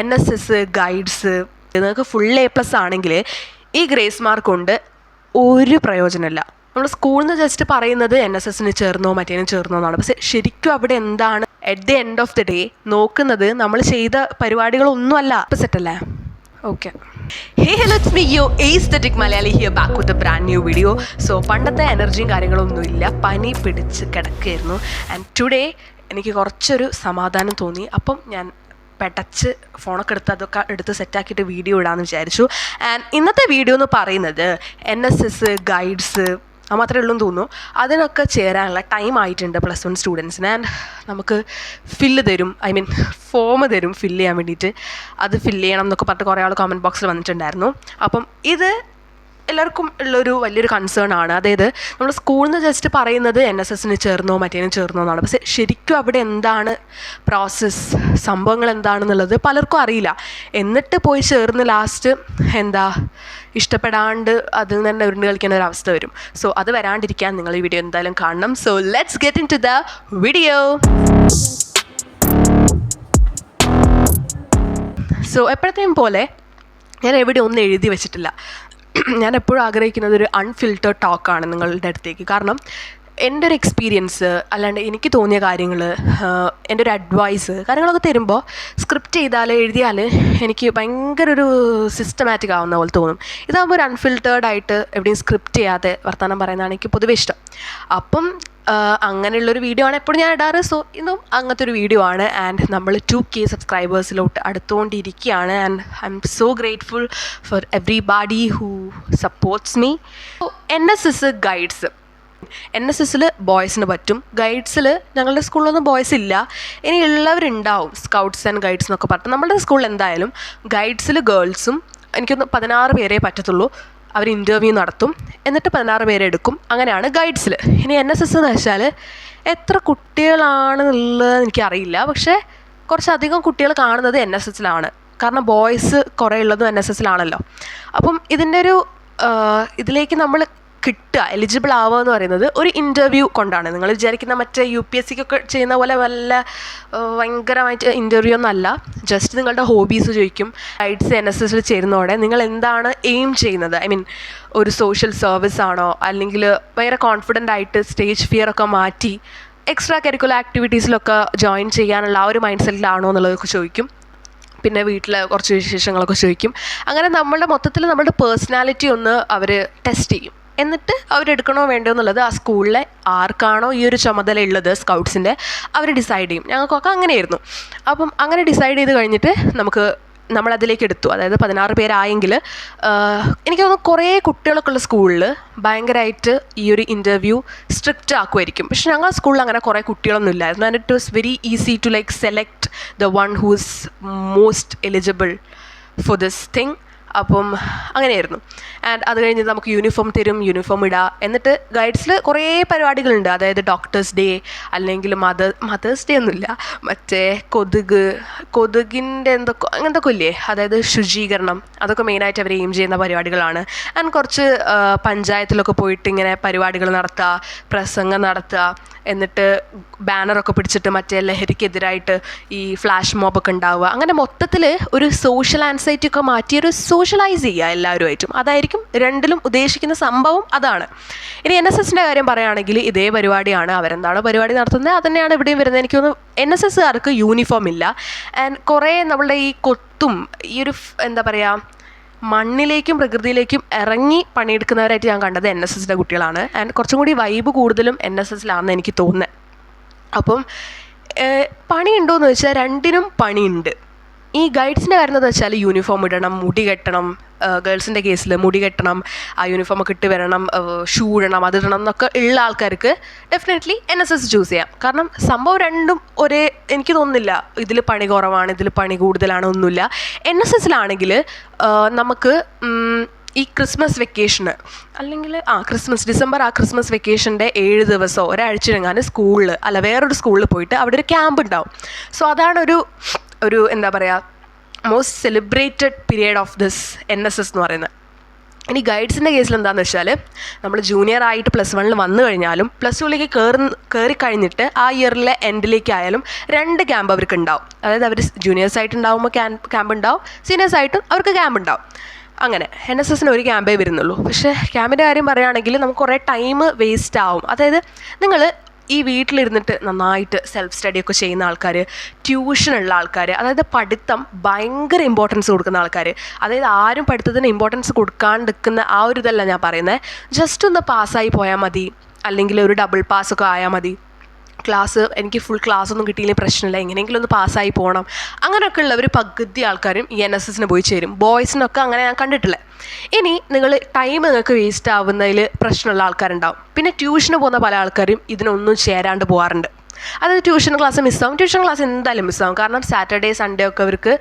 N S S guides നിങ്ങൾക്ക് full A plus ആണെങ്കിൽ ഈ ഗ്രേസ് മാർക്ക് കൊണ്ട് ഒരു പ്രയോജനമില്ല. നമ്മൾ സ്കൂളിൽ നിന്ന് ജസ്റ്റ് പറയുന്നത് എൻ എസ് എസിന് ചേർന്നോ മറ്റേനും ചേർന്നോ എന്നാണ്. പക്ഷേ ശരിക്കും അവിടെ എന്താണ്? At the end of the day നോക്കുന്നത് നമ്മൾ ചെയ്ത പരിപാടികളൊന്നുമല്ല ഇപ്പം സെറ്റല്ലേ okay hey hello it's me yo aesthetic Malayali here back with brand new video so പണ്ടത്തെ എനർജിയും കാര്യങ്ങളൊന്നുമില്ല പനി പിടിച്ച് കിടക്കുകയായിരുന്നു ആൻഡ് ടുഡേ എനിക്ക് കുറച്ചൊരു സമാധാനം തോന്നി. അപ്പം ഞാൻ പെടച്ച് ഫോണൊക്കെ എടുത്ത് അതൊക്കെ എടുത്ത് സെറ്റാക്കിയിട്ട് വീഡിയോ ഇടാമെന്ന് വിചാരിച്ചു. ആൻഡ് ഇന്നത്തെ വീഡിയോ എന്ന് പറയുന്നത് എൻ എസ് എസ് ഗൈഡ്സ് അത് മാത്രമേ ഉള്ളൂ എന്ന് തോന്നുന്നു. അതിനൊക്കെ ചേരാനുള്ള ടൈം ആയിട്ടുണ്ട് പ്ലസ് വൺ സ്റ്റുഡൻസിന് ആൻഡ് നമുക്ക് ഫില്ല് തരും. ഐ മീൻ ഫോം തരും ഫില്ല് ചെയ്യാൻ വേണ്ടിയിട്ട്. അത് ഫില്ല് ചെയ്യണം എന്നൊക്കെ പറഞ്ഞിട്ട് കുറേ ആൾ കമന്റ് ബോക്സിൽ വന്നിട്ടുണ്ടായിരുന്നു. അപ്പം ഇത് എല്ലാവർക്കും ഉള്ളൊരു വലിയൊരു കൺസേൺ ആണ്. അതായത് നമ്മൾ സ്കൂളിൽ നിന്ന് ജസ്റ്റ് പറയുന്നത് എൻ എസ് എസിന് ചേർന്നോ മറ്റേനും ചേർന്നോ എന്നാണ്. പക്ഷേ ശരിക്കും അവിടെ എന്താണ് പ്രോസസ്സ് സംഭവങ്ങൾ എന്താണെന്നുള്ളത് പലർക്കും അറിയില്ല. എന്നിട്ട് പോയി ചേർന്ന് ലാസ്റ്റ് എന്താ ഇഷ്ടപ്പെടാണ്ട് അതിൽ നിന്ന് തന്നെ ഉരുണ്ട് കളിക്കുന്ന ഒരു അവസ്ഥ വരും. സോ അത് വരാണ്ടിരിക്കാൻ നിങ്ങൾ ഈ വീഡിയോ എന്തായാലും കാണണം. So let's get into the video so എപ്പോഴത്തെയും പോലെ ഞാൻ എവിടെ ഒന്നും എഴുതി വെച്ചിട്ടില്ല. ഞാൻ എപ്പോഴും ആഗ്രഹിക്കുന്നത് ഒരു അൺഫിൽറ്റേഡ് ടോക്കാണ് നിങ്ങളുടെ അടുത്തേക്ക്. കാരണം എന്റെ ഒരു എക്സ്പീരിയൻസ് അല്ലാണ്ട് എനിക്ക് തോന്നിയ കാര്യങ്ങൾ എന്റെ ഒരു അഡ്വൈസ് കാര്യങ്ങളൊക്കെ തരുമ്പോൾ സ്ക്രിപ്റ്റ് ചെയ്താൽ എഴുതിയാൽ എനിക്ക് ഭയങ്കര ഒരു സിസ്റ്റമാറ്റിക് ആവുന്ന പോലെ തോന്നും. ഇതാകുമ്പോൾ ഒരു അൺഫിൽറ്റേർഡ് ആയിട്ട് എവിടെയും സ്ക്രിപ്റ്റ് ചെയ്യാതെ വർത്തമാനം പറയുന്നതാണ് എനിക്ക് പൊതുവെ ഇഷ്ടം. അപ്പം അങ്ങനെയുള്ളൊരു വീഡിയോ ആണ് എപ്പോഴും ഞാൻ ഇടാറ്. സോ ഇന്നും അങ്ങനത്തെ ഒരു വീഡിയോ ആണ്. ആൻഡ് നമ്മൾ ടു കെ സബ്സ്ക്രൈബേഴ്സിലോട്ട് അടുത്തുകൊണ്ടിരിക്കുകയാണ് and I'm so grateful for everybody who supports me N S S guides N S എസ്സിൽ ബോയ്സിന് പറ്റും. ഗൈഡ്സിൽ ഞങ്ങളുടെ സ്കൂളിലൊന്നും ബോയ്സ് ഇല്ല. ഇനി ഉള്ളവരുണ്ടാവും. സ്കൗട്ട്സ് ആൻഡ് ഗൈഡ്സ് എന്നൊക്കെ പറഞ്ഞിട്ട്. നമ്മുടെ സ്കൂളിൽ എന്തായാലും ഗൈഡ്സിൽ ഗേൾസും എനിക്കൊന്ന് പതിനാറ് പേരേ പറ്റത്തുള്ളൂ. അവർ ഇന്റർവ്യൂ നടത്തും. എന്നിട്ട് പതിനാറ് പേരെ എടുക്കും. അങ്ങനെയാണ് ഗൈഡ്സിൽ ഇനി എൻ എസ് എസ് എന്ന് വെച്ചാൽ എത്ര കുട്ടികളാണെന്നുള്ളത് എനിക്കറിയില്ല. പക്ഷേ കുറച്ചധികം കുട്ടികൾ കാണുന്നത് എൻ എസ് എസിലാണ് കാരണം ബോയ്സ് കുറേ ഉള്ളതും എൻ എസ് എസിലാണല്ലോ അപ്പം ഇതിന്റെ ഒരു ഇതിലേക്ക് നമ്മൾ കിട്ടുക എലിജിബിൾ ആവുക എന്ന് പറയുന്നത് ഒരു ഇന്റർവ്യൂ കൊണ്ടാണ്. നിങ്ങൾ വിചാരിക്കുന്ന മറ്റേ യു പി എസ് സിക്കൊക്കെ ചെയ്യുന്ന പോലെ വല്ല ഭയങ്കരമായിട്ട് ഇന്റർവ്യൂ ഒന്നല്ല ജസ്റ്റ് നിങ്ങളുടെ ഹോബീസ് ചോദിക്കും. ഗൈഡ്സ് എൻ എസ് എസിൽ ചേരുന്നതോടെ നിങ്ങൾ എന്താണ് എയിം ചെയ്യുന്നത്? ഐ മീൻ ഒരു സോഷ്യൽ സർവീസ് ആണോ? അല്ലെങ്കിൽ ഭയങ്കര കോൺഫിഡന്റ് ആയിട്ട് സ്റ്റേജ് ഫിയർ ഒക്കെ മാറ്റി എക്സ്ട്രാ കരിക്കുലർ ആക്ടിവിറ്റീസിലൊക്കെ ജോയിൻ ചെയ്യാനുള്ള ആ ഒരു മൈൻഡ് സെറ്റിലാണോ എന്നുള്ളതൊക്കെ ചോദിക്കും. പിന്നെ വീട്ടിലെ കുറച്ച് വിശേഷങ്ങളൊക്കെ ചോദിക്കും. അങ്ങനെ നമ്മളുടെ മൊത്തത്തിൽ നമ്മളുടെ പേഴ്സണാലിറ്റി ഒന്ന് അവർ ടെസ്റ്റ് ചെയ്യും. എന്നിട്ട് അവരെടുക്കണോ വേണ്ടോ എന്നുള്ളത് ആ സ്കൂളിലെ ആർക്കാണോ ഈ ഒരു ചുമതല ഉള്ളത് സ്കൗട്ട്സിന്റെ അവർ ഡിസൈഡ് ചെയ്യും. ഞങ്ങൾക്കൊക്കെ അങ്ങനെയായിരുന്നു. അപ്പം അങ്ങനെ ഡിസൈഡ് ചെയ്ത് കഴിഞ്ഞിട്ട് നമുക്ക് നമ്മളതിലേക്ക് എടുത്തു. അതായത് പതിനാറ് പേരായെങ്കിൽ എനിക്ക് തോന്നുന്നു കുറേ കുട്ടികളൊക്കെ ഉള്ള സ്കൂളിൽ ഭയങ്കരമായിട്ട് ഈ ഒരു ഇന്റർവ്യൂ സ്ട്രിക്റ്റ് ആക്കുമായിരിക്കും. പക്ഷെ ഞങ്ങളുടെ സ്കൂളിൽ അങ്ങനെ കുറേ കുട്ടികളൊന്നും ഇല്ലായിരുന്നു. And it was very easy to like select the one who's most eligible for this thing അപ്പം അങ്ങനെയായിരുന്നു. ആൻഡ് അത് കഴിഞ്ഞ് നമുക്ക് യൂണിഫോം തരും യൂണിഫോം ഇടാം. എന്നിട്ട് ഗൈഡ്സിൽ കുറേ പരിപാടികളുണ്ട്. അതായത് ഡോക്ടേഴ്സ് ഡേ അല്ലെങ്കിൽ മദർ മദേഴ്സ് ഡേ ഒന്നുമില്ല. മറ്റേ കൊതുക് കൊതുകിന്റെ എന്തൊക്കെ അങ്ങനത്തെ ഇല്ലേ? അതായത് ശുചീകരണം. അതൊക്കെ മെയിനായിട്ട് അവർ എയിം ചെയ്യുന്ന പരിപാടികളാണ്. ആൻഡ് കുറച്ച് പഞ്ചായത്തിലൊക്കെ പോയിട്ട് ഇങ്ങനെ പരിപാടികൾ നടത്തുക പ്രസംഗം നടത്തുക. എന്നിട്ട് ബാനറൊക്കെ പിടിച്ചിട്ട് മറ്റേ ലഹരിക്കെതിരായിട്ട് ഈ ഫ്ലാഷ് മോബൊക്കെ ഉണ്ടാവുക. അങ്ങനെ മൊത്തത്തിൽ ഒരു സോഷ്യൽ ആൻസൈറ്റി ഒക്കെ മാറ്റിയൊരു സോഷ്യലൈസ് ചെയ്യുക എല്ലാവരുമായിട്ടും. അതായിരിക്കും രണ്ടിലും ഉദ്ദേശിക്കുന്ന സംഭവം അതാണ്. ഇനി എൻ എസ് എസിന്റെ കാര്യം പറയുകയാണെങ്കിൽ ഇതേ പരിപാടിയാണ് അവരെന്താണോ പരിപാടി നടത്തുന്നത് അത് തന്നെയാണ് ഇവിടെയും വരുന്നത്. എനിക്ക് തോന്നുന്നു എൻ എസ് എസ്സുകാർക്ക് യൂണിഫോം ഇല്ല. ആൻഡ് കുറേ നമ്മളുടെ ഈ കൊത്തും ഈ ഒരു എന്താ പറയുക മണ്ണിലേക്കും പ്രകൃതിയിലേക്കും ഇറങ്ങി പണിയെടുക്കുന്നവരായിട്ട് ഞാൻ കണ്ടത് എൻ എസ് എസിന്റെ കുട്ടികളാണ്. ആൻഡ് കുറച്ചും കൂടി വൈബ് കൂടുതലും എൻ എസ് എസിലാണെന്ന് എനിക്ക് തോന്നുന്നത്. അപ്പം പണിയുണ്ടോ എന്ന് വെച്ചാൽ രണ്ടിനും പണിയുണ്ട്. ഈ ഗൈഡ്സിന്റെ കാര്യം എന്താ വെച്ചാൽ യൂണിഫോം ഇടണം മുടി കെട്ടണം ഗേൾസിന്റെ കേസിൽ മുടി കെട്ടണം ആ യൂണിഫോം ഒക്കെ ഇട്ട് വരണം ഷൂ ഇടണം അത് ഇടണം എന്നൊക്കെ ഉള്ള ആൾക്കാർക്ക് definitely N S S choose ചെയ്യാം. കാരണം സംഭവം രണ്ടും ഒരേ എനിക്ക് തോന്നുന്നില്ല. ഇതിൽ പണി കുറവാണ് ഇതിൽ പണി കൂടുതലാണ് ഒന്നുമില്ല. എൻ എസ് എസിലാണെങ്കിൽ നമുക്ക് ഈ ക്രിസ്മസ് വെക്കേഷന് അല്ലെങ്കിൽ ആ ക്രിസ്മസ് ഡിസംബർ ആ ക്രിസ്മസ് വെക്കേഷന്റെ ഏഴ് ദിവസമോ ഒരാഴ്ചയെങ്ങാനും സ്കൂളിൽ അല്ല വേറൊരു സ്കൂളിൽ പോയിട്ട് അവിടെ ഒരു ക്യാമ്പ് ഉണ്ടാവും. സോ അതാണ് ഒരു ഒരു എന്താ പറയുക most celebrated period of this N S S എന്ന് പറയുന്നത്. ഇനി ഗൈഡ്സിന്റെ കേസിൽ എന്താണെന്ന് വെച്ചാൽ നമ്മൾ ജൂനിയർ ആയിട്ട് പ്ലസ് വണ്ണിൽ വന്നു കഴിഞ്ഞാലും പ്ലസ് ടുവിലേക്ക് കയറി കയറി കഴിഞ്ഞിട്ട് ആ ഇയറിലെ എൻഡിലേക്ക് ആയാലും രണ്ട് ക്യാമ്പ് അവർക്ക് ഉണ്ടാവും. അതായത് അവർ ജൂനിയേഴ്സ് ആയിട്ട് ഉണ്ടാകുമ്പോൾ ക്യാമ്പ് ക്യാമ്പ് ഉണ്ടാവും സീനിയേഴ്സ് ആയിട്ടും അവർക്ക് ക്യാമ്പ് ഉണ്ടാവും. അങ്ങനെ എൻ എസ് എസിന് ഒരു ക്യാമ്പേ വരുന്നുള്ളൂ. പക്ഷേ ക്യാമ്പിന്റെ കാര്യം പറയുകയാണെങ്കിൽ നമുക്ക് കുറേ ടൈം വേസ്റ്റ് ആവും. അതായത് നിങ്ങൾ ഈ വീട്ടിലിരുന്നിട്ട് നന്നായിട്ട് സെൽഫ് സ്റ്റഡി ഒക്കെ ചെയ്യുന്ന ആൾക്കാർ ട്യൂഷനുള്ള ആൾക്കാർ അതായത് പഠിത്തം ഭയങ്കര ഇമ്പോർട്ടൻസ് കൊടുക്കുന്ന ആൾക്കാർ അതായത് ആരും പഠിത്തത്തിന് ഇമ്പോർട്ടൻസ് കൊടുക്കാണ്ടിരിക്കുന്ന ആ ഒരു ഇതല്ല ഞാൻ പറയുന്നത് ജസ്റ്റ് ഒന്ന് പാസ്സായി പോയാൽ മതി. അല്ലെങ്കിൽ ഒരു ഡബിൾ പാസ് ഒക്കെ ആയാൽ മതി. ക്ലാസ് എനിക്ക് ഫുൾ ക്ലാസ് ഒന്നും കിട്ടിയില്ലെങ്കിൽ പ്രശ്നമില്ല എങ്ങനെയെങ്കിലും ഒന്ന് പാസ്സായി പോകണം അങ്ങനെയൊക്കെ ഉള്ളവർ പകുതി ആൾക്കാരും എൻ എസ് എസിന് പോയി ചേരും. ബോയ്സിനൊക്കെ അങ്ങനെ ഞാൻ കണ്ടിട്ടില്ല. ഇനി നിങ്ങൾ ടൈം നിങ്ങൾക്ക് വേസ്റ്റ് ആവുന്നതിൽ പ്രശ്നമുള്ള ആൾക്കാരുണ്ടാവും. പിന്നെ ട്യൂഷന് പോകുന്ന പല ആൾക്കാരും ഇതിനൊന്നും ചേരാണ്ട് പോകാറുണ്ട് അതായത് ട്യൂഷൻ ക്ലാസ് മിസ്സാവും ട്യൂഷൻ ക്ലാസ് എന്തായാലും മിസ്സാവും കാരണം സാറ്റർഡേ സൺഡേ ഒക്കെ അവർക്ക്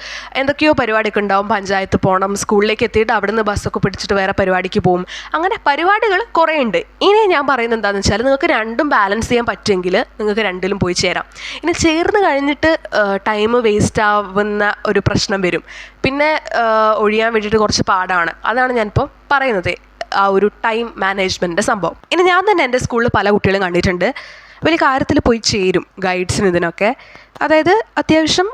എന്തൊക്കെയോ പരിപാടിയൊക്കെ ഉണ്ടാവും. പഞ്ചായത്ത് പോകണം സ്കൂളിലേക്ക് എത്തിയിട്ട് അവിടുന്ന് ബസ്സൊക്കെ പിടിച്ചിട്ട് വേറെ പരിപാടിക്ക് പോകും അങ്ങനെ പരിപാടികൾ കുറേ ഉണ്ട് ഇനി ഞാൻ പറയുന്നത് എന്താണെന്ന് വെച്ചാൽ നിങ്ങൾക്ക് രണ്ടും ബാലൻസ് ചെയ്യാൻ പറ്റുമെങ്കിൽ നിങ്ങൾക്ക് രണ്ടിലും പോയി ചേരാം. ഇനി ചേർന്ന് കഴിഞ്ഞിട്ട് ടൈം വേസ്റ്റ് ആവുന്ന ഒരു പ്രശ്നം വരും. പിന്നെ ഒഴിയാൻ വേണ്ടിയിട്ട് കുറച്ച് പാടാണ്. അതാണ് ഞാനിപ്പോൾ പറയുന്നത്. ആ ഒരു ടൈം മാനേജ്മെന്റിന്റെ സംഭവം. ഇനി ഞാൻ തന്നെ എന്റെ സ്കൂളിൽ പല കുട്ടികളും കണ്ടിട്ടുണ്ട്. വലിയ കാര്യത്തിൽ പോയി ചേരും ഗൈഡ്സിന് ഇതിനൊക്കെ. അതായത് അത്യാവശ്യം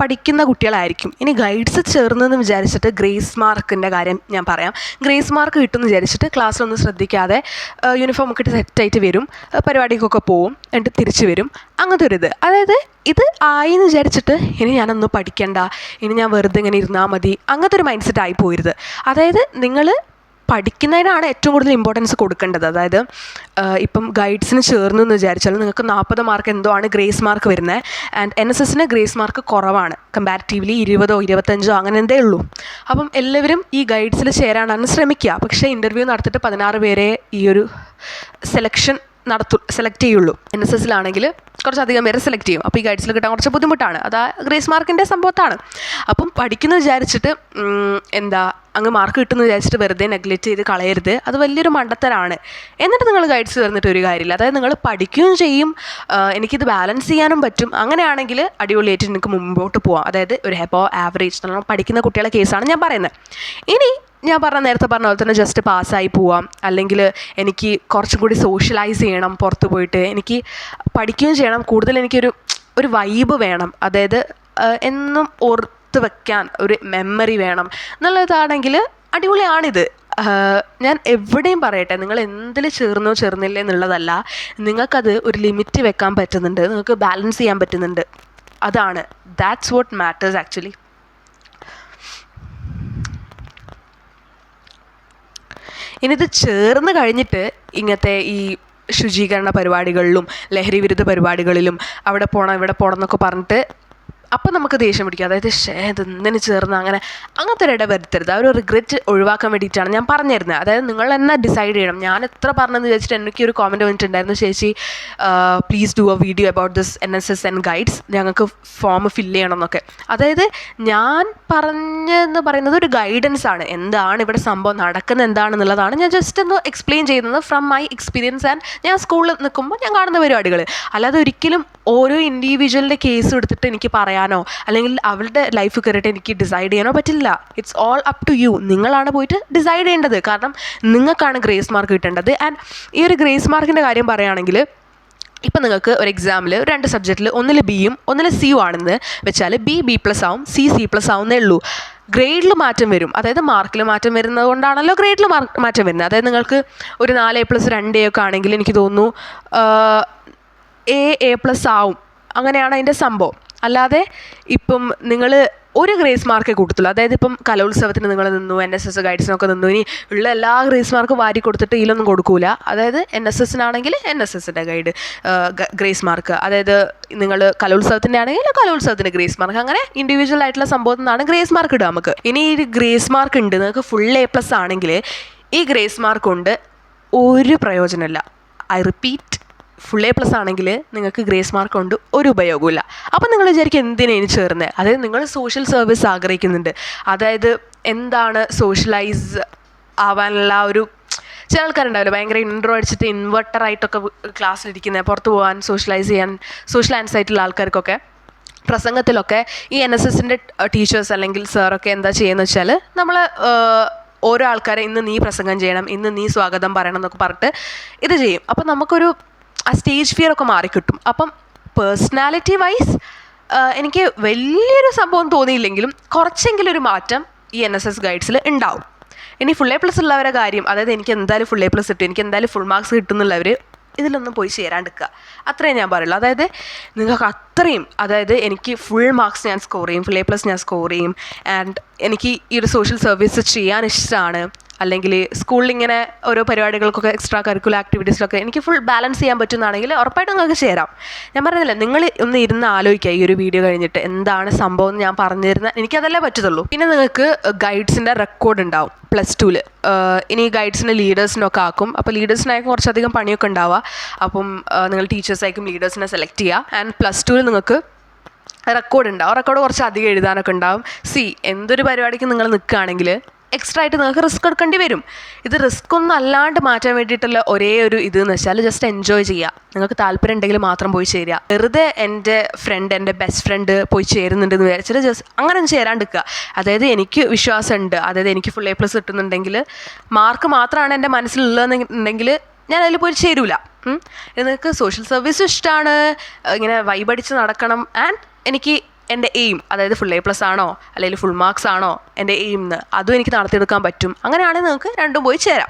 പഠിക്കുന്ന കുട്ടികളായിരിക്കും. ഇനി ഗൈഡ്സ് ചേർന്നെന്ന് വിചാരിച്ചിട്ട് ഗ്രേസ് മാർക്കിന്റെ കാര്യം ഞാൻ പറയാം. ഗ്രേസ് മാർക്ക് കിട്ടുമെന്ന് വിചാരിച്ചിട്ട് ക്ലാസ്സിലൊന്നും ശ്രദ്ധിക്കാതെ യൂണിഫോം ഒക്കെ ഇട്ട് സെറ്റായിട്ട് വരും. പരിപാടിക്കൊക്കെ പോവും എന്നിട്ട് തിരിച്ചു വരും. അങ്ങനത്തെ ഒരു ഇത്. അതായത് ഇത് ആയി എന്ന് വിചാരിച്ചിട്ട് ഇനി ഞാനൊന്നും പഠിക്കണ്ട ഇനി ഞാൻ വെറുതെ ഇങ്ങനെ ഇരുന്നാൽ മതി അങ്ങനത്തെ ഒരു മൈൻഡ് സെറ്റ് ആയി പോയിരുത് അതായത് നിങ്ങൾ പഠിക്കുന്നതിനാണ് ഏറ്റവും കൂടുതൽ ഇമ്പോർട്ടൻസ് കൊടുക്കേണ്ടത്. അതായത് ഇപ്പം ഗൈഡ്സിന് ചേർന്നു എന്ന് വിചാരിച്ചാൽ നിങ്ങൾക്ക് നാൽപ്പത് മാർക്ക് എന്തോ ആണ് ഗ്രേസ് മാർക്ക് വരുന്നത് ആൻഡ് എൻ എസ് എസിന് ഗ്രേസ് മാർക്ക് കുറവാണ്. കമ്പാരിറ്റീവ്ലി ഇരുപതോ ഇരുപത്തഞ്ചോ അങ്ങനെ എന്തേ ഉള്ളൂ. അപ്പം എല്ലാവരും ഈ ഗൈഡ്സിൽ ചേരാനാണ് ശ്രമിക്കുക. പക്ഷേ ഇന്റർവ്യൂ നടത്തിയിട്ട് പതിനാറ് പേരെ ഈ ഒരു സെലക്ഷൻ നടത്തു സെലക്ട് ചെയ്യുള്ളൂ. എൻ എസ് എസിലാണെങ്കിൽ കുറച്ചധികം പേരെ സെലക്ട് ചെയ്യും. അപ്പോൾ ഈ ഗൈഡ്സിൽ കിട്ടാൻ കുറച്ച് ബുദ്ധിമുട്ടാണ്. അത് ആ ഗ്രേസ് മാർക്കിന്റെ സംഭവത്താണ്. അപ്പം പഠിക്കുന്നത് വിചാരിച്ചിട്ട് എന്താ അങ്ങ് മാർക്ക് കിട്ടുമെന്ന് വിചാരിച്ചിട്ട് വെറുതെ നെഗ്ലക്റ്റ് ചെയ്ത് കളയരുത്. അത് വലിയൊരു മണ്ടത്തരാണ്. എന്നിട്ട് നിങ്ങൾ ഗൈഡ്സ് ചേർന്നിട്ട് ഒരു കാര്യമില്ല. അതായത് നിങ്ങൾ പഠിക്കുകയും ചെയ്യും എനിക്കിത് ബാലൻസ് ചെയ്യാനും പറ്റും. അങ്ങനെയാണെങ്കിൽ അടിപൊളിയായിട്ട് നിങ്ങൾക്ക് മുമ്പോട്ട് പോവാം. അതായത് ഒരു ഹെബോ ആവറേജ് നമ്മൾ പഠിക്കുന്ന കുട്ടികളെ കേസാണ് ഞാൻ പറയുന്നത്. ഇനി ഞാൻ പറഞ്ഞ നേരത്തെ പറഞ്ഞ പോലെ തന്നെ ജസ്റ്റ് പാസ്സായി പോവാം. അല്ലെങ്കിൽ എനിക്ക് കുറച്ചും കൂടി സോഷ്യലൈസ് ചെയ്യണം പുറത്ത് പോയിട്ട്. എനിക്ക് പഠിക്കുകയും ചെയ്യണം. കൂടുതൽ എനിക്കൊരു ഒരു വൈബ് വേണം. അതായത് എന്നും ഓർത്ത് വെക്കാൻ ഒരു മെമ്മറി വേണം. എന്നുള്ളതാണെങ്കിൽ അടിപൊളിയാണിത്. ഞാൻ എവിടെയും പറയട്ടെ നിങ്ങൾ എന്തിൽ ചേർന്നോ ചേർന്നില്ല എന്നുള്ളതല്ല. നിങ്ങൾക്കത് ഒരു ലിമിറ്റ് വെക്കാൻ പറ്റുന്നുണ്ട്. നിങ്ങൾക്ക് ബാലൻസ് ചെയ്യാൻ പറ്റുന്നുണ്ട്. അതാണ്. ദാറ്റ്സ് വാട്ട് മാറ്റേഴ്സ് ആക്ച്വലി ഇനി ഇത് ചേർന്ന് കഴിഞ്ഞിട്ട് ഇങ്ങനത്തെ ഈ ശുചീകരണ പരിപാടികളിലും ലഹരി വിരുദ്ധ പരിപാടികളിലും അവിടെ പോകണം ഇവിടെ പോകണം എന്നൊക്കെ പറഞ്ഞിട്ട് അപ്പം നമുക്ക് ദേഷ്യം പിടിക്കും. അതായത് ഷേ ഇത് എന്തിനു ചേർന്ന് അങ്ങനെ. അങ്ങനത്തെ ഒരു ഇട വരുത്തരുത്. ആ ഒരു റിഗ്രറ്റ് ഒഴിവാക്കാൻ വേണ്ടിയിട്ടാണ് ഞാൻ പറഞ്ഞിരുന്നത്. അതായത് നിങ്ങൾ തന്നെ ഡിസൈഡ് ചെയ്യണം. ഞാൻ എത്ര പറഞ്ഞെന്ന് വെച്ചിട്ട് എനിക്ക് ഒരു കോമന്റ് വന്നിട്ടുണ്ടായിരുന്നു. ചേച്ചി please do a video about this N S S and guides ഞങ്ങൾക്ക് ഫോം ഫില്ല് ചെയ്യണം എന്നൊക്കെ അതായത് ഞാൻ പറഞ്ഞെന്ന് പറയുന്നത് ഒരു ഗൈഡൻസ് ആണ്. എന്താണ് ഇവിടെ സംഭവം? നടക്കുന്നത് എന്താണെന്നുള്ളതാണ് ഞാൻ ജസ്റ്റ് ഒന്ന് എക്സ്പ്ലെയിൻ ചെയ്യുന്നത് ഫ്രം മൈ എക്സ്പീരിയൻസ് ആൻഡ് ഞാൻ സ്കൂളിൽ നിൽക്കുമ്പോൾ ഞാൻ കാണുന്ന പരിപാടികൾ അല്ലാതെ ഒരിക്കലും ഓരോ ഇൻഡിവിജ്വലിന്റെ കേസ് എടുത്തിട്ട് എനിക്ക് പറയാനോ? അല്ലെങ്കിൽ അവളുടെ ലൈഫ് കയറിയിട്ട് എനിക്ക് ഡിസൈഡ് ചെയ്യാനോ പറ്റില്ല. It's all up to you നിങ്ങളാണ് പോയിട്ട് ഡിസൈഡ് ചെയ്യേണ്ടത്. കാരണം നിങ്ങൾക്കാണ് ഗ്രേസ് മാർക്ക് കിട്ടേണ്ടത്. ആൻഡ് ഈ ഒരു ഗ്രേസ് മാർക്കിന്റെ കാര്യം പറയുകയാണെങ്കിൽ ഇപ്പം നിങ്ങൾക്ക് ഒരു എക്സാമിൽ രണ്ട് സബ്ജക്റ്റിൽ ഒന്നിൽ ബിയും ഒന്നിൽ സിയും ആണെന്ന് വെച്ചാൽ ബി ബി പ്ലസ് ആവും സി സി പ്ലസ് ആവുന്നേ ഉള്ളൂ. ഗ്രേഡിൽ മാറ്റം വരും. അതായത് മാർക്കിൽ മാറ്റം വരുന്നത് കൊണ്ടാണല്ലോ ഗ്രേഡിൽ മാർക്ക് മാറ്റം വരുന്നത്. അതായത് നിങ്ങൾക്ക് ഒരു നാല് എ പ്ലസ് രണ്ട് എ ഒക്കെ ആണെങ്കിൽ എനിക്ക് തോന്നുന്നു എ എ പ്ലസ് ആവും. അങ്ങനെയാണ് അതിന്റെ സംഭവം. അല്ലാതെ ഇപ്പം നിങ്ങൾ ഒരു ഗ്രേസ് മാർക്കേ കൊടുത്തുള്ളൂ അതായത് ഇപ്പം കലോത്സവത്തിന് നിങ്ങൾ നിന്നു എൻ എസ് എസ് ഗൈഡ്സിനൊക്കെ നിന്നു ഇനി ഉള്ള എല്ലാ ഗ്രേസ് മാർക്ക് വാരി കൊടുത്തിട്ട് ഇതിലൊന്നും കൊടുക്കൂല. അതായത് എൻ എസ് എസിനാണെങ്കിൽ എൻ എസ് എസിന്റെ ഗൈഡ് ഗ്രേസ് മാർക്ക്. അതായത് നിങ്ങൾ കലോത്സവത്തിന്റെ ആണെങ്കിൽ കലോത്സവത്തിന് ഗ്രേസ് മാർക്ക്. അങ്ങനെ ഇൻഡിവിജ്വൽ ആയിട്ടുള്ള സംഭവത്തിൽ നിന്നാണ് ഗ്രേസ് മാർക്ക് ഇടുക നമുക്ക്. ഇനി ഈ ഗ്രേസ് മാർക്ക് ഉണ്ട്. നിങ്ങൾക്ക് ഫുൾ എ പ്ലസ് ആണെങ്കിൽ ഈ ഗ്രേസ് മാർക്ക് കൊണ്ട് ഒരു പ്രയോജനമില്ല. I repeat full A plus ആണെങ്കിൽ നിങ്ങൾക്ക് ഗ്രേസ് മാർക്ക് കൊണ്ട് ഒരു ഉപയോഗമില്ല അപ്പം നിങ്ങൾ വിചാരിക്കും എന്തിനാണ് ഇനി ചേർന്നത് അതായത് നിങ്ങൾ സോഷ്യൽ സർവീസ് ആഗ്രഹിക്കുന്നുണ്ട്. അതായത് എന്താണ് സോഷ്യലൈസ് ആവാനുള്ള ഒരു ചില ആൾക്കാരുണ്ടാവില്ല? ഭയങ്കര ഇൻട്രോ അടിച്ചിട്ട് ഇൻവെർട്ടർ ആയിട്ടൊക്കെ ക്ലാസ്സിലിരിക്കുന്നത് പുറത്ത് പോകാൻ സോഷ്യലൈസ് ചെയ്യാൻ സോഷ്യൽ ആൻസൈറ്റി ഉള്ള ആൾക്കാർക്കൊക്കെ. പ്രസംഗത്തിലൊക്കെ ഈ എൻ എസ് എസിന്റെ ടീച്ചേഴ്സ് അല്ലെങ്കിൽ സാറൊക്കെ എന്താ ചെയ്യുന്നത് വെച്ചാൽ നമ്മൾ ഓരോ ആൾക്കാരെ ഇന്ന് നീ പ്രസംഗം ചെയ്യണം ഇന്ന് നീ സ്വാഗതം പറയണം എന്നൊക്കെ പറഞ്ഞിട്ട് ഇത് ചെയ്യും. അപ്പോൾ നമുക്കൊരു ആ സ്റ്റേജ് ഫിയർ ഒക്കെ മാറിക്കിട്ടും. അപ്പം പേഴ്സണാലിറ്റി വൈസ് എനിക്ക് വലിയൊരു സംഭവം തോന്നിയില്ലെങ്കിലും കുറച്ചെങ്കിലും ഒരു മാറ്റം ഈ എൻ എസ് എസ് ഗൈഡ്സിൽ ഉണ്ടാവും ഇനി ഫുൾ എ പ്ലസ് ഉള്ളവരെ കാര്യം അതായത് എനിക്ക് എന്തായാലും ഫുൾ എ പ്ലസ് കിട്ടും എനിക്ക് എന്തായാലും ഫുൾ മാർക്സ് കിട്ടുന്നുള്ളവർ ഇതിലൊന്നും പോയി ചേരാണ്ടിരിക്കുക അത്രയും ഞാൻ പറയുള്ളൂ. അതായത് നിങ്ങൾക്ക് അത്രയും അതായത് എനിക്ക് ഫുൾ മാർക്സ് ഞാൻ സ്കോർ ചെയ്യും ഫുൾ എ പ്ലസ് ഞാൻ സ്കോർ ചെയ്യും ആൻഡ് എനിക്ക് ഈ ഒരു സോഷ്യൽ സർവീസ് ചെയ്യാൻ ഇഷ്ടമാണ് അല്ലെങ്കിൽ സ്കൂളിൽ ഇങ്ങനെ ഓരോ പരിപാടികൾക്കൊക്കെ എക്സ്ട്രാ കരിക്കുലർ ആക്ടിവിറ്റീസിലൊക്കെ എനിക്ക് ഫുൾ ബാലൻസ് ചെയ്യാൻ പറ്റുന്നതാണെങ്കിൽ ഉറപ്പായിട്ടും നിങ്ങൾക്ക് ചേരാം. ഞാൻ പറഞ്ഞില്ലേ നിങ്ങൾ ഒന്ന് ഇരുന്ന് ആലോചിക്കുക ഈ ഒരു വീഡിയോ കഴിഞ്ഞിട്ട് എന്താണ് സംഭവം എന്ന് ഞാൻ പറഞ്ഞു തരുന്ന എനിക്കതല്ലേ പറ്റത്തുള്ളൂ. പിന്നെ നിങ്ങൾക്ക് ഗൈഡ്സിന്റെ റെക്കോർഡ് ഉണ്ടാവും പ്ലസ് ടുവിൽ ഇനി ഗൈഡ്സിനെ ലീഡേഴ്സിനൊക്കെ ആക്കും. അപ്പോൾ ലീഡേഴ്സിനായിരിക്കും കുറച്ചധികം പണിയൊക്കെ ഉണ്ടാവുക. അപ്പം നിങ്ങൾ ടീച്ചേഴ്സായിരിക്കും ലീഡേഴ്സിനെ സെലക്ട് ചെയ്യുക. ആൻഡ് പ്ലസ് ടുവിൽ നിങ്ങൾക്ക് റെക്കോർഡ് ഉണ്ടാവും. റെക്കോർഡ് കുറച്ച് അധികം എഴുതാനൊക്കെ ഉണ്ടാവും. സി എന്തൊരു പരിപാടിക്ക് നിങ്ങൾ നിൽക്കുകയാണെങ്കിൽ എക്സ്ട്രാ ആയിട്ട് നിങ്ങൾക്ക് റിസ്ക് എടുക്കേണ്ടി വരും. ഇത് റിസ്ക് ഒന്നും അല്ലാണ്ട് മാറ്റാൻ വേണ്ടിയിട്ടുള്ള ഒരേ ഒരു ഇത് എന്ന് വെച്ചാൽ ജസ്റ്റ് എൻജോയ് ചെയ്യുക. നിങ്ങൾക്ക് താല്പര്യം ഉണ്ടെങ്കിൽ മാത്രം പോയി ചേരുക. വെറുതെ എന്റെ ഫ്രണ്ട് എന്റെ ബെസ്റ്റ് ഫ്രണ്ട് പോയി ചേരുന്നുണ്ടെന്ന് വിചാരിച്ചിട്ട് ജസ്റ്റ് അങ്ങനെ ചേരാണ്ടിരിക്കുക അതായത് എനിക്ക് വിശ്വാസമുണ്ട്. അതായത് എനിക്ക് ഫുൾ എ പ്ലസ് കിട്ടുന്നുണ്ടെങ്കിൽ മാർക്ക് മാത്രമാണ് എന്റെ മനസ്സിലുള്ളതെന്നുണ്ടെങ്കിൽ ഞാൻ അതിൽ പോയി ചേരൂല. നിങ്ങൾക്ക് സോഷ്യൽ സർവീസ് ഇഷ്ടമാണ്. ഇങ്ങനെ വൈബടിച്ച് നടക്കണം. ആൻഡ് എനിക്ക് എന്റെ എയിം അതായത് ഫുൾ എ പ്ലസ് ആണോ അല്ലെങ്കിൽ ഫുൾ മാർക്സ് ആണോ എന്റെ എയിം എന്ന് അതും എനിക്ക് നടത്തിയെടുക്കാൻ പറ്റും. അങ്ങനെയാണെങ്കിൽ നിങ്ങൾക്ക് രണ്ടും പോയി ചേരാം.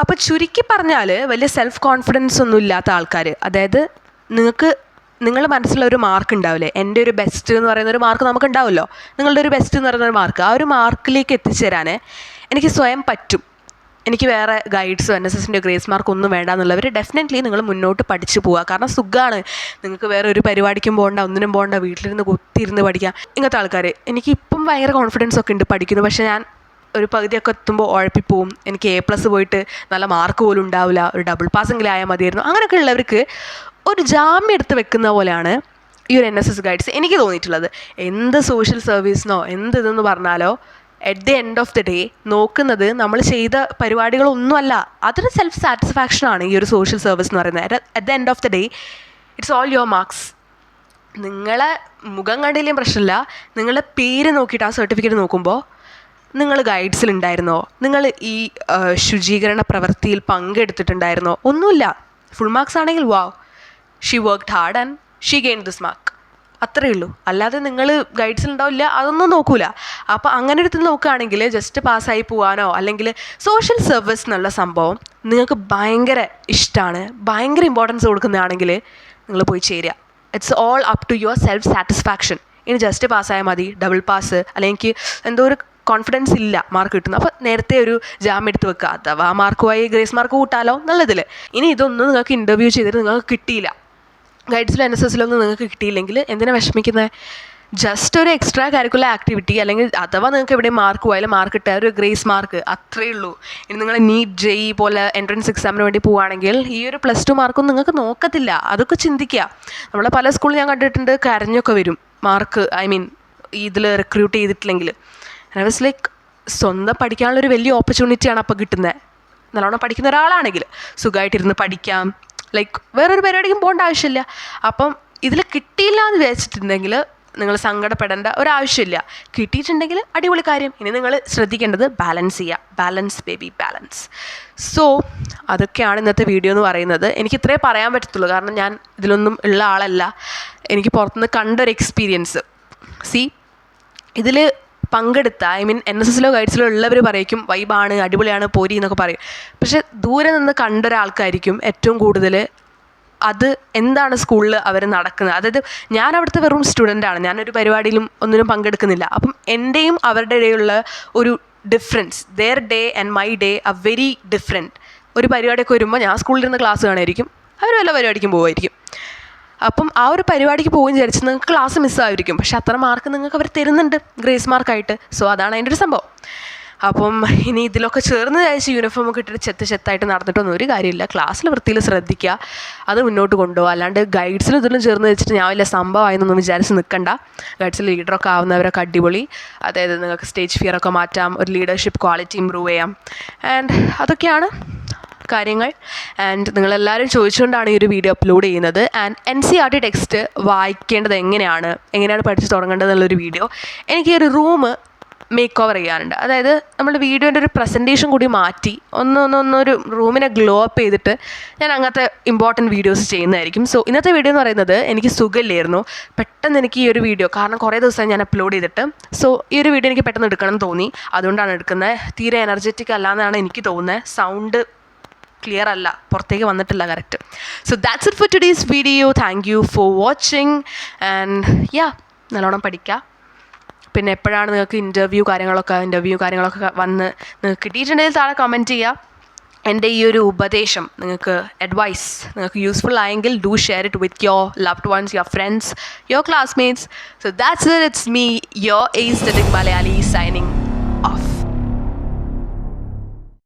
അപ്പോൾ ചുരുക്കി പറഞ്ഞാൽ വലിയ സെൽഫ് കോൺഫിഡൻസ് ഒന്നും ഇല്ലാത്ത ആൾക്കാർ അതായത് നിങ്ങൾക്ക് നിങ്ങളുടെ ഒരു മാർക്ക് ഉണ്ടാവില്ലേ? എന്റെ ഒരു ബെസ്റ്റ് എന്ന് പറയുന്ന ഒരു മാർക്ക് നമുക്ക് ഉണ്ടാവുമല്ലോ നിങ്ങളുടെ ഒരു ബെസ്റ്റ് എന്ന് പറയുന്ന ഒരു മാർക്ക് ആ ഒരു മാർക്കിലേക്ക് എത്തിച്ചേരാൻ എനിക്ക് സ്വയം പറ്റും. എനിക്ക് വേറെ ഗൈഡ്സോ എൻ എസ് എസിന്റെ ഗ്രേസ് മാർക്ക് ഒന്നും വേണ്ട എന്നുള്ളവർ ഡെഫിനറ്റ്ലി നിങ്ങൾ മുന്നോട്ട് പഠിച്ചു പോവുക. കാരണം സുഖമാണ് നിങ്ങൾക്ക് വേറെ ഒരു പരിപാടിക്കും പോകണ്ട ഒന്നിനും പോകണ്ട വീട്ടിലിരുന്ന് കുത്തിയിരുന്ന് പഠിക്കാം. ഇങ്ങനത്തെ ആൾക്കാർ എനിക്ക് ഇപ്പം ഭയങ്കര കോൺഫിഡൻസ് ഒക്കെ ഉണ്ട് പഠിക്കുന്നു. പക്ഷേ ഞാൻ ഒരു പകുതിയൊക്കെ എത്തുമ്പോൾ ഉഴപ്പിപ്പോവും. എനിക്ക് എ പ്ലസ് പോയിട്ട് നല്ല മാർക്ക് പോലും ഉണ്ടാവില്ല. ഒരു ഡബിൾ പാസ്സെങ്കിലും ആയാൽ മതിയായിരുന്നു. അങ്ങനെയൊക്കെ ഉള്ളവർക്ക് ഒരു ജാമ്യം എടുത്ത് വെക്കുന്ന പോലെയാണ് ഈ ഒരു എൻ എസ് എസ് ഗൈഡ്സ് എനിക്ക് തോന്നിയിട്ടുള്ളത്. എന്ത് സോഷ്യൽ സർവീസിനോ എന്ത് ഇതെന്ന് പറഞ്ഞാലോ at the end of the day നോക്കുന്നത് നമ്മൾ ചെയ്ത പരിപാടികളൊന്നുമല്ല. അതൊരു സെൽഫ് സാറ്റിസ്ഫാക്ഷൻ ആണ് ഈ ഒരു സോഷ്യൽ സർവീസ് എന്ന് പറയുന്നത്. At the end of the day it's all your marks നിങ്ങളെ മുഖം കണ്ടില്ലെങ്കിലും പ്രശ്നമില്ല. നിങ്ങളുടെ പേര് നോക്കിയിട്ട് ആ സർട്ടിഫിക്കറ്റ് നോക്കുമ്പോൾ നിങ്ങൾ ഗൈഡ്സിലുണ്ടായിരുന്നോ നിങ്ങൾ ഈ ശുചീകരണ പ്രവൃത്തിയിൽ പങ്കെടുത്തിട്ടുണ്ടായിരുന്നോ? ഒന്നുമില്ല. ഫുൾ മാർക്സ് ആണെങ്കിൽ wow she worked hard and she gain this mark അത്രയേ ഉള്ളൂ. അല്ലാതെ നിങ്ങൾ ഗൈഡ്സിൽ ഉണ്ടാവില്ല അതൊന്നും നോക്കൂല. അപ്പോൾ അങ്ങനെ എടുത്ത് നോക്കുകയാണെങ്കിൽ ജസ്റ്റ് പാസ്സായി പോകാനോ അല്ലെങ്കിൽ സോഷ്യൽ സർവീസ് എന്നുള്ള സംഭവം നിങ്ങൾക്ക് ഭയങ്കര ഇഷ്ടമാണ് ഭയങ്കര ഇമ്പോർട്ടൻസ് കൊടുക്കുന്നതാണെങ്കിൽ നിങ്ങൾ പോയി ചേരുക it's all up to yourself satisfaction ഇനി ജസ്റ്റ് പാസ്സായാൽ മതി ഡബിൾ പാസ് അല്ലെങ്കിൽ എന്തോ ഒരു കോൺഫിഡൻസ് ഇല്ല മാർക്ക് കിട്ടുന്നു. അപ്പോൾ നേരത്തെ ഒരു ജാം എടുത്ത് വെക്കുക അഥവാ മാർക്കുമായി ഗ്രേസ് മാർക്ക് കൂട്ടാലോ നല്ലതിൽ ഇനി ഇതൊന്നും നിങ്ങൾക്ക് ഇന്റർവ്യൂ ചെയ്തിട്ട് നിങ്ങൾക്ക് കിട്ടിയില്ല. ഗൈഡ്സിലും എൻ എസ് എസിലൊന്നും നിങ്ങൾക്ക് കിട്ടിയില്ലെങ്കിൽ എന്തിനാ വിഷമിക്കുന്നത് ജസ്റ്റ് ഒരു എക്സ്ട്രാ കരിക്കുലർ ആക്ടിവിറ്റി അല്ലെങ്കിൽ അഥവാ നിങ്ങൾക്ക് എവിടെ മാർക്ക് പോയാലും മാർക്ക് കിട്ടുക ഒരു ഗ്രേസ് മാർക്ക് അത്രയേ ഉള്ളൂ. ഇനി നിങ്ങൾ നീറ്റ് ജെഇ പോലെ എൻട്രൻസ് എക്സാമിന് വേണ്ടി പോവുകയാണെങ്കിൽ ഈ ഒരു പ്ലസ് ടു മാർക്കൊന്നും നിങ്ങൾക്ക് നോക്കത്തില്ല. അതൊക്കെ ചിന്തിക്കുക നമ്മളെ പല സ്കൂളിൽ ഞാൻ കണ്ടിട്ടുണ്ട് കരഞ്ഞൊക്കെ വരും. മാർക്ക് ഐ മീൻ ഇതിൽ റിക്രൂട്ട് ചെയ്തിട്ടില്ലെങ്കിൽ. വാസ് ലൈക്ക് സ്വന്തം പഠിക്കാനുള്ളൊരു വലിയ ഓപ്പർച്യൂണിറ്റിയാണ് അപ്പോൾ കിട്ടുന്നത് നല്ലോണം പഠിക്കുന്ന ഒരാളാണെങ്കിൽ സുഖമായിട്ടിരുന്ന് പഠിക്കാം. ലൈക്ക് വേറൊരു പരിപാടിക്കും പോകേണ്ട ആവശ്യമില്ല. അപ്പം ഇതിൽ കിട്ടിയില്ല എന്ന് വിചാരിച്ചിട്ടുണ്ടെങ്കിൽ നിങ്ങൾ സങ്കടപ്പെടേണ്ട ഒരാവശ്യമില്ല. കിട്ടിയിട്ടുണ്ടെങ്കിൽ അടിപൊളി കാര്യം. ഇനി നിങ്ങൾ ശ്രദ്ധിക്കേണ്ടത് ബാലൻസ് ചെയ്യുക ബാലൻസ് ബേബി ബാലൻസ് സോ അതൊക്കെയാണ് ഇന്നത്തെ വീഡിയോ എന്ന് പറയുന്നത്. എനിക്ക് ഇത്രേ പറയാൻ പറ്റത്തുള്ളൂ. കാരണം ഞാൻ ഇതിലൊന്നും ഉള്ള ആളല്ല. എനിക്ക് പുറത്തുനിന്ന് കണ്ടൊരു എക്സ്പീരിയൻസ് സി ഇതിൽ പങ്കെടുത്ത ഐ മീൻ എൻ എസ് എസിലോ ഗൈഡ്സിലോ ഉള്ളവർ പറയും വൈബാണ് അടിപൊളിയാണ് പോരി എന്നൊക്കെ പറയും. പക്ഷെ ദൂരെ നിന്ന് കണ്ട ഒരാൾക്കായിരിക്കും ഏറ്റവും കൂടുതൽ അത് എന്താണ് സ്കൂളിൽ അവർ നടക്കുന്നത്. അതായത് ഞാൻ അവിടുത്തെ വെറും സ്റ്റുഡന്റാണ് ഞാനൊരു പരിപാടിയിലും ഒന്നിനും പങ്കെടുക്കുന്നില്ല. അപ്പം എന്റെയും അവരുടെ ഇടയിലുള്ള ഒരു difference their day and my day uh very different ഒരു പരിപാടിയൊക്കെ വരുമ്പോൾ ഞാൻ സ്കൂളിൽ ഇരുന്ന് ക്ലാസ് കാണുമായിരിക്കും. അവർ വല്ല പരിപാടിക്കും പോകുമായിരിക്കും അപ്പം ആ ഒരു പരിപാടിക്ക് പോകും വിചാരിച്ച് നിങ്ങൾക്ക് ക്ലാസ് മിസ്സായിരിക്കും പക്ഷെ അത്ര മാർക്ക് നിങ്ങൾക്ക് അവർ തരുന്നുണ്ട് ഗ്രേസ് മാർക്കായിട്ട് സോ അതാണ് അതിന്റെ ഒരു സംഭവം. അപ്പം ഇനി ഇതിലൊക്കെ ചേർന്ന് കഴിച്ച് യൂണിഫോം ഒക്കെ ഇട്ടിട്ട് ചെത്ത് ചെത്തായിട്ട് നടന്നിട്ടൊന്നും ഒരു കാര്യമില്ല. ക്ലാസ്സിൽ വൃത്തിയിൽ ശ്രദ്ധിക്കുക അത് മുന്നോട്ട് കൊണ്ടുപോകുക അല്ലാണ്ട് ഗൈഡ്സിലും ഇതിലും ചേർന്ന് വെച്ചിട്ട് ഞാൻ വലിയ സംഭവമായെന്നൊന്നും വിചാരിച്ച് നിൽക്കണ്ട. ഗൈഡ്സിൽ ലീഡറൊക്കെ ആവുന്നവരൊക്കെ അടിപൊളി. അതായത് നിങ്ങൾക്ക് സ്റ്റേജ് ഫിയർ ഒക്കെ മാറ്റാം ഒരു ലീഡർഷിപ്പ് ക്വാളിറ്റി ഇമ്പ്രൂവ് ചെയ്യാം. ആൻഡ് അതൊക്കെയാണ് കാര്യങ്ങൾ. ആൻഡ് നിങ്ങളെല്ലാവരും ചോദിച്ചുകൊണ്ടാണ് ഈ ഒരു വീഡിയോ അപ്ലോഡ് ചെയ്യുന്നത്. And N C R T text വായിക്കേണ്ടത് എങ്ങനെയാണ്? എങ്ങനെയാണ് പഠിച്ച് തുടങ്ങേണ്ടത് എന്നുള്ളൊരു വീഡിയോ എനിക്ക് ഒരു റൂം മേക്ക് ഓവർ ചെയ്യാറുണ്ട് അതായത് നമ്മൾ വീഡിയോന്റെ ഒരു പ്രസന്റേഷൻ കൂടി മാറ്റി ഒന്ന് ഒന്ന് റൂമിനെ ഗ്ലോ അപ്പ് ചെയ്തിട്ട് ഞാൻ അങ്ങനത്തെ ഇമ്പോർട്ടന്റ് വീഡിയോസ് ചെയ്യുന്നതായിരിക്കും. സോ ഇന്നത്തെ വീഡിയോ എന്ന് പറയുന്നത് എനിക്ക് സുഖമില്ലായിരുന്നു. പെട്ടെന്ന് എനിക്ക് ഈ ഒരു വീഡിയോ കാരണം കുറേ ദിവസമായി ഞാൻ അപ്ലോഡ് ചെയ്തിട്ട്. സോ ഈ ഒരു വീഡിയോ എനിക്ക് പെട്ടെന്ന് എടുക്കണം എന്ന് തോന്നി. അതുകൊണ്ടാണ് എടുക്കുന്നത്. തീരെ എനർജറ്റിക് അല്ലാന്നാണ് എനിക്ക് തോന്നുന്നത്. സൗണ്ട് ക്ലിയർ അല്ല. പുറത്തേക്ക് വന്നിട്ടില്ല correct so that's it for today's video thank you for watching and yeah നല്ലോണം പഠിക്കുക പിന്നെ എപ്പോഴാണ് നിങ്ങൾക്ക് ഇന്റർവ്യൂ കാര്യങ്ങളൊക്കെ ഇന്റർവ്യൂ കാര്യങ്ങളൊക്കെ വന്ന് നിങ്ങൾക്ക് കിട്ടിയിട്ടുണ്ടെങ്കിൽ താഴെ കമന്റ് ചെയ്യുക എന്റെ ഈ ഒരു ഉപദേശം നിങ്ങൾക്ക് അഡ്വൈസ് നിങ്ങൾക്ക് യൂസ്ഫുൾ ആയെങ്കിൽ do share it with your loved ones your friends your classmates so that's it's me your ace Malayali signing